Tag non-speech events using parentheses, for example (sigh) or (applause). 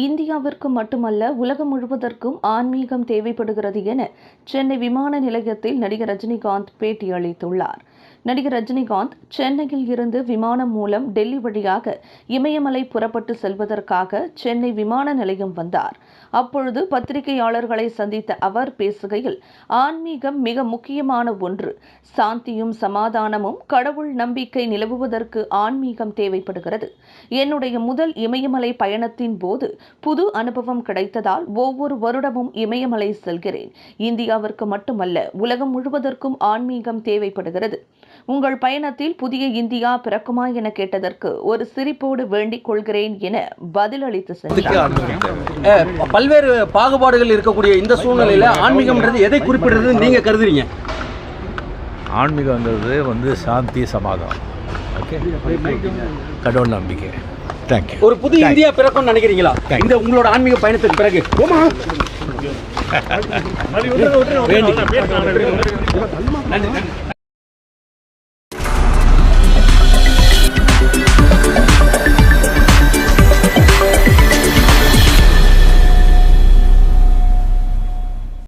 இந்தியாவிற்கு மட்டுமல்ல உலகம் முழுவதற்கும் ஆன்மீகம் தேவைப்படுகிறது என சென்னை விமான நிலையத்தில் நடிகர் ரஜினிகாந்த் பேட்டியளித்துள்ளார். நடிகர் ரஜினிகாந்த் சென்னையில் இருந்து விமானம் மூலம் டெல்லி வழியாக இமயமலை புறப்பட்டு செல்வதற்காக சென்னை விமான நிலையம் வந்தார். அப்பொழுது பத்திரிகையாளர்களை சந்தித்த அவர் பேசுகையில் ஆன்மீகம் மிக முக்கியமான ஒன்று. சாந்தியும் சமாதானமும் கடவுள் நம்பிக்கை நிலவுவதற்கு ஆன்மீகம் தேவைப்படுகிறது. என்னுடைய முதல் இமயமலை பயணத்தின் போது புது அனுபவம் கிடைத்ததால் ஒவ்வொரு வருடமும் இமயமலை செல்கிறேன். இந்தியாவிற்கு மட்டுமல்ல உலகம் முழுவதற்கும் ஆன்மீகம் தேவைப்படுகிறது. உங்கள் பயணத்தில் புதிய இந்தியா பிறக்குமா என கேட்டதற்கு ஒரு சிரிப்போடு வேண்டிக் கொள்கிறேன் என பதிலளித்து சென்றார். அஹ், பல்வேறு பாகுபாடுகள் இருக்கக்கூடிய இந்த சூழ்நிலையில ஆன்மீகம்ன்றது எதை குறிப்பிடுறது நீங்க கருதுறீங்க? ஆன்மீகங்கிறது வந்து சாந்தி சமாதானம். ஓகே? கடவுள் நம்பிக்கை. தேங்க்யூ ஒரு புது இந்தியா பிறக்கும்னு நினைக்கிறீங்களா? இந்த உங்களோட ஆன்மீக பயணத்துக்கு பிறகு. (laughs) நன்றி.